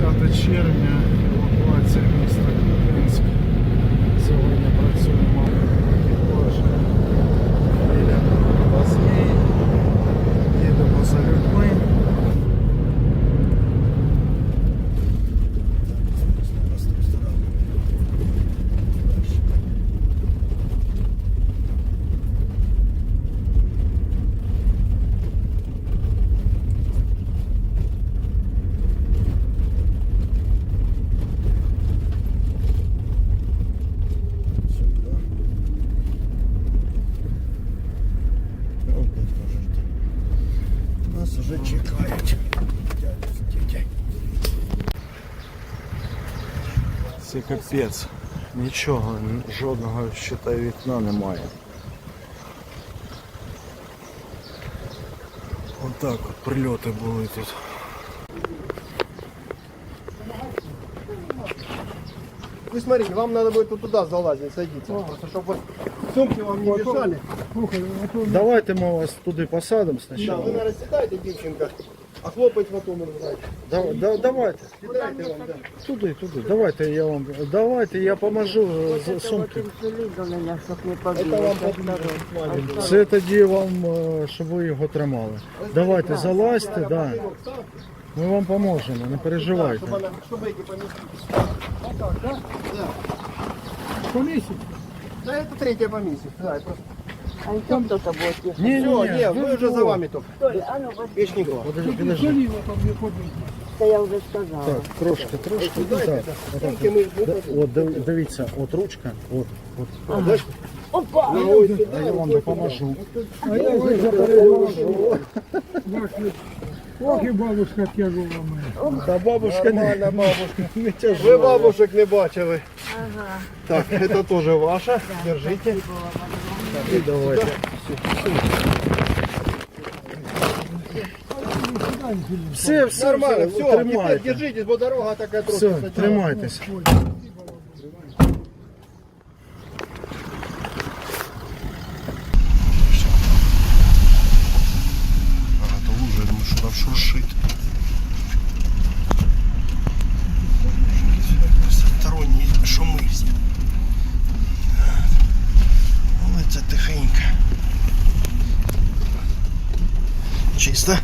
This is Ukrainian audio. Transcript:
10 червня, евакуація міста Куп'янськ. Сьогодні працюємо Це капець. Нічого, жодного щита вікна немає. Отак от прильоти були тут. Вы смотрите, вам надо будет вот туда залазить, садиться. Просто чтобы вот сумки вам не мешали. Давайте ми вас туди посадимо Да, спочатку. вы, наверное, сідайте, дівчинка, а хлопець потом розгадать. Да, да, давайте. Сідайте вам, да. Туди, туди. Давайте я вам. Давайте я поможу з сумки. Это вам поможет. Це тоді вам, е, щоб ви його тримали. Давайте залазьте, да. Ми вам поможемо, не переживайте. Чтобы, она, чтобы эти поместить. Вот так, да? Да. Помісяць. Да, это третья поместить. Да, я просто... А еще кто-то будет. Не, не, Все, не, мы уже за вами только. Толя, а ну вот, Печникова. Подожди, подожди Соліва там не ходить. это я уже сказала. Так, трошки, трошки. Ну, так. Отак. Сумки мы Да, От див- дивіться, от ручка, от, от. Опа! Ногой сюда, А я вам рукой допоможу. А я вже запереживав. Бачите, Ох і бабушка тяжела мене. Та бабушка не, Нормально, бабушка. не Ви тяжела. бабушек не бачили. Ага. Так, это тоже ваша. Держите. І давайте. Все, все, Нормально, все, все тримайте. держитесь, бо дорога такая трохи. Все, сначала. тримайтесь. Багато я думаю, що там шуршить. Сторонні шуми. Але це тихенько. Чисто.